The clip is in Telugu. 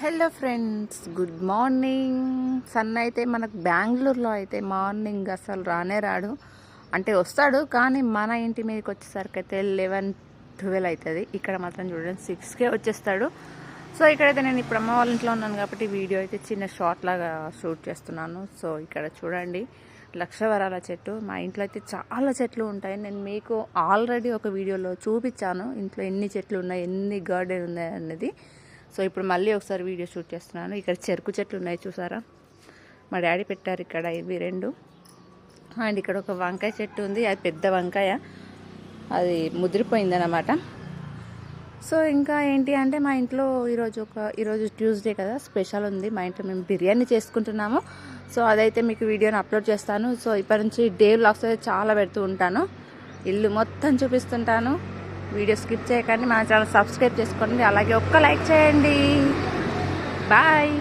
Hello friends good morning. Sun అయితే మనకు బెంగళూరులో అయితే మార్నింగ్ అసలు రానే రాడు. అంటే వస్తాడు కానీ మన ఇంటి మీదకి వచ్చేసరికి అయితే లెవెన్ ట్వెల్వ్ అవుతుంది. ఇక్కడ మాత్రం చూడండి సిక్స్కే వచ్చేస్తాడు. సో ఇక్కడైతే నేను ఇప్పుడు అమ్మ వాళ్ళ ఇంట్లో ఉన్నాను కాబట్టి వీడియో అయితే చిన్న షార్ట్ లాగా షూట్ చేస్తున్నాను. సో ఇక్కడ చూడండి లక్షవరాల చెట్టు. మా ఇంట్లో అయితే చాలా చెట్లు ఉంటాయి. నేను మీకు ఆల్రెడీ ఒక వీడియోలో చూపించాను. ఇంట్లో ఎన్ని చెట్లు ఉన్నాయి ఎన్ని గార్డెన్ ఉన్నాయి అనేది. సో ఇప్పుడు మళ్ళీ ఒకసారి వీడియో షూట్ చేస్తున్నాను. ఇక్కడ చెరుకు చెట్లు ఉన్నాయి చూసారా? మా డాడీ పెట్టారు ఇక్కడ ఇవి రెండు. అండ్ ఇక్కడ ఒక వంకాయ చెట్టు ఉంది. అది పెద్ద వంకాయ. అది ముదిరిపోయిందన్నమాట. సో ఇంకా ఏంటి అంటే మా ఇంట్లో ఈరోజు ఒక ఈరోజు ట్యూస్డే కదా స్పెషల్ ఉంది. మా ఇంట్లో మేము బిర్యానీ చేసుకుంటున్నాము. సో అదైతే మీకు వీడియోని అప్లోడ్ చేస్తాను. సో ఇప్పటి నుంచి డే వ్లాగ్స్ అయితే చాలా పెడుతూ ఉంటాను. ఇల్లు మొత్తం చూపిస్తుంటాను. వీడియో స్కిప్ చేయకండి మా ఛానల్ సబ్స్క్రైబ్ చేసుకోండి అలాగే ఒక్క లైక్ చేయండి. బాయ్.